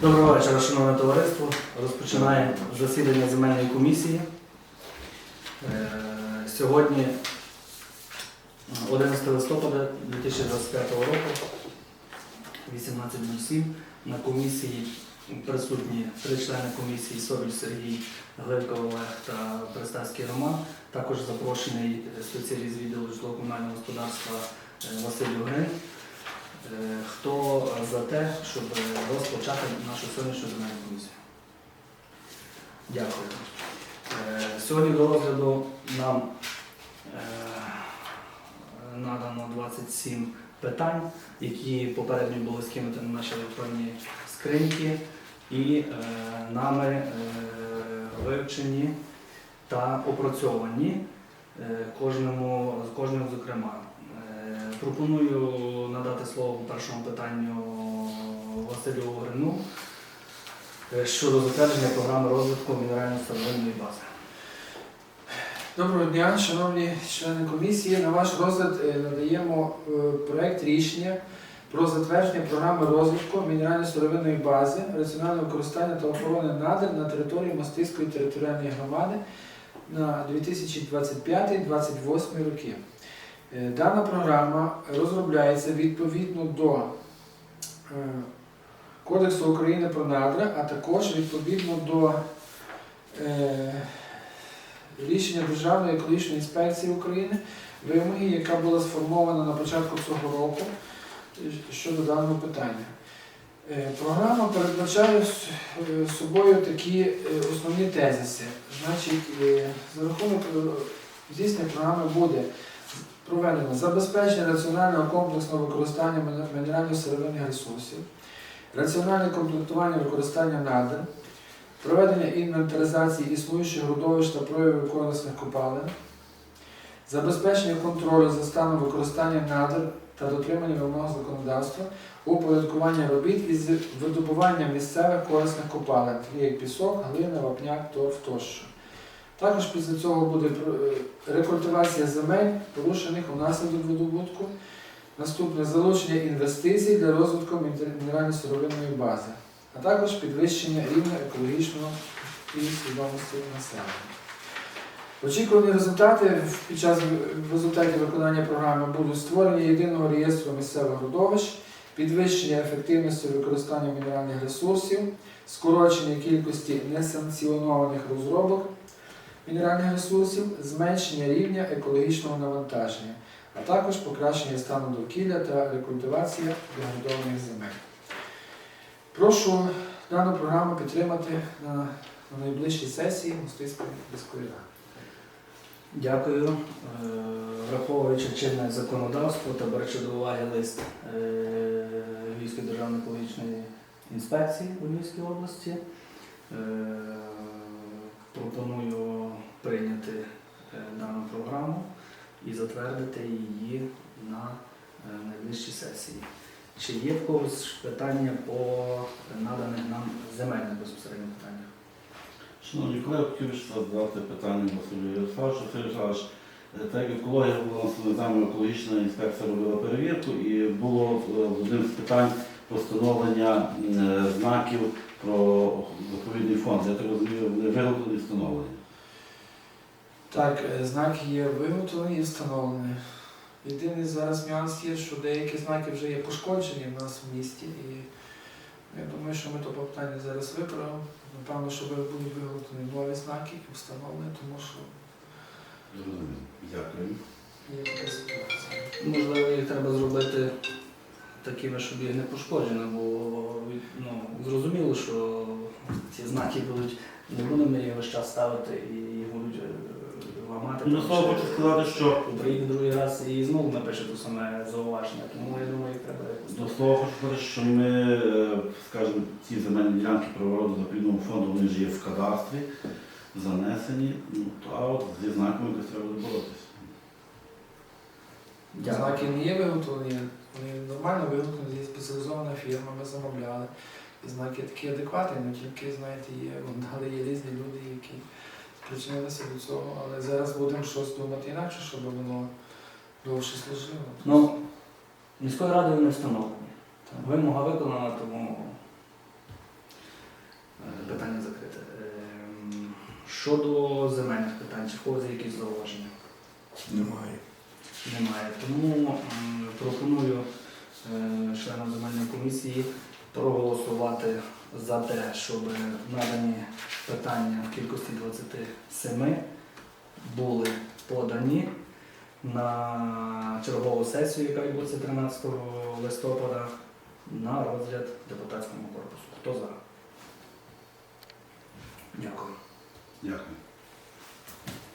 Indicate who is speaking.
Speaker 1: Доброго вечора, шановне товариство. Розпочинає засідання земельної комісії. Е, Сьогодні е, 11 листопада 2025 року, 18.07. На комісії присутні три члени комісії Собіль Сергій, Гливка та Перестарський Роман. Також запрошений спеціаліст відділу житлово-комунального господарства е, Василь Югрин. Е, Хто за те, щоб розпочати нашу сьогоднішню земельну комісію? Дякую. Е, Сьогодні до розгляду нам е, надано 27 питань, які попередньо були скинуті на наші електронні скриньки і нами вивчені та опрацьовані кожному, кожним зокрема. Пропоную надати слово першому питанню Василю Огрину е, щодо затвердження програми розвитку мінерально-старовинної бази.
Speaker 2: Доброго дня, шановні члени комісії. На ваш розгляд е, надаємо е, проект рішення про затвердження програми розвитку мінерально-сировинної бази, раціонального використання та охорони надр на території Мостиської територіальної громади на 2025-2028 роки. Е, Дана програма розробляється відповідно до е, Кодексу України про надра, а також відповідно до е, рішення Державної екологічної інспекції України, вимоги, яка була сформована на початку цього року щодо даного питання. Програма передбачає собою такі основні тезиси. Значить, за рахунок здійснення програми буде проведено забезпечення раціонального комплексного використання міне- мінерально-сировинних ресурсів, раціональне комплектування використання надр, проведення інвентаризації існуючих родовищ та проявів корисних копалин, забезпечення контролю за станом використання надр та дотримання вимог законодавства, упорядкування робіт із видобування місцевих корисних копалин, як пісок, глина, вапняк, торф тощо. Також після цього буде е, рекультивація земель, порушених унаслідок видобутку. Наступне залучення інвестицій для розвитку мінерально-сировинної бази а також підвищення рівня екологічного і свідомості населення. Очікувані результати під час в результаті виконання програми будуть створення єдиного реєстру місцевих родовищ, підвищення ефективності використання мінеральних ресурсів, скорочення кількості несанкціонованих розробок мінеральних ресурсів, зменшення рівня екологічного навантаження, а також покращення стану довкілля та рекультивація деградованих земель. Прошу дану програму підтримати на, на найближчій сесії Мостиської міської ради.
Speaker 1: Дякую. Е, Враховуючи чинне законодавство та беручи до уваги лист е, Львівської державної екологічної інспекції у Львівській області, е, пропоную прийняти е, дану програму і затвердити її на е, найближчій сесії. Чи є в когось питання по наданих нам земельних безпосередньо питаннях?
Speaker 3: Шановні колеги, хотів задати питання Василю Ярославовичу. Василь Ярославович, е, так як екологія була нами екологічна інспекція робила перевірку і було одним з питань про встановлення знаків про заповідний фонд. Я так розумію, вони виготовлені встановлені.
Speaker 2: Так, е, знаки є виготовлені і встановлені. Єдиний зараз нюанс є, що деякі знаки вже є пошкоджені в нас в місті. І я думаю, що ми то питання зараз виправимо. Напевно, що будуть виготовлені нові знаки і встановлені, тому що
Speaker 3: Дякую.
Speaker 2: є така ситуація.
Speaker 1: Можливо, їх треба зробити такими, щоб їх не пошкоджено, бо ну, зрозуміло, що ці знаки будуть, не будемо їх весь час ставити і їх будуть е, ламати.
Speaker 3: Ну,
Speaker 1: тому
Speaker 3: слово
Speaker 1: що
Speaker 3: хочу сказати, що
Speaker 1: Приїде другий раз і знову напише те саме зауваження, тому я думаю, їх треба якось.
Speaker 3: До слова хочу сказати, що ми, е, скажімо, ці земельні ділянки правороду заповідного фонду, вони ж є в кадастрі, занесені, ну, то, а от зі знаками якось треба буде боротися.
Speaker 1: Дякую.
Speaker 2: Знаки не є виготовлені, вони нормально виготовлені, є спеціалізована фірма, ми замовляли. І знаки такі адекватні, але тільки, знаєте, є, вандали, є різні люди, які причинилися до цього, але зараз будемо щось думати інакше, щоб воно довше служило.
Speaker 1: Ну, міською радою не встановлені. Вимога виконана, тому Е, Питання закрите. Ем, Щодо земельних питань, чи в когось є якісь зауваження?
Speaker 4: Немає.
Speaker 1: Немає. Тому м, пропоную е, членам земельної комісії проголосувати за те, щоб надані питання в кількості 27 були подані на чергову сесію, яка відбудеться 13 листопада, на розгляд депутатському корпусу. Хто за? Дякую.
Speaker 3: Дякую.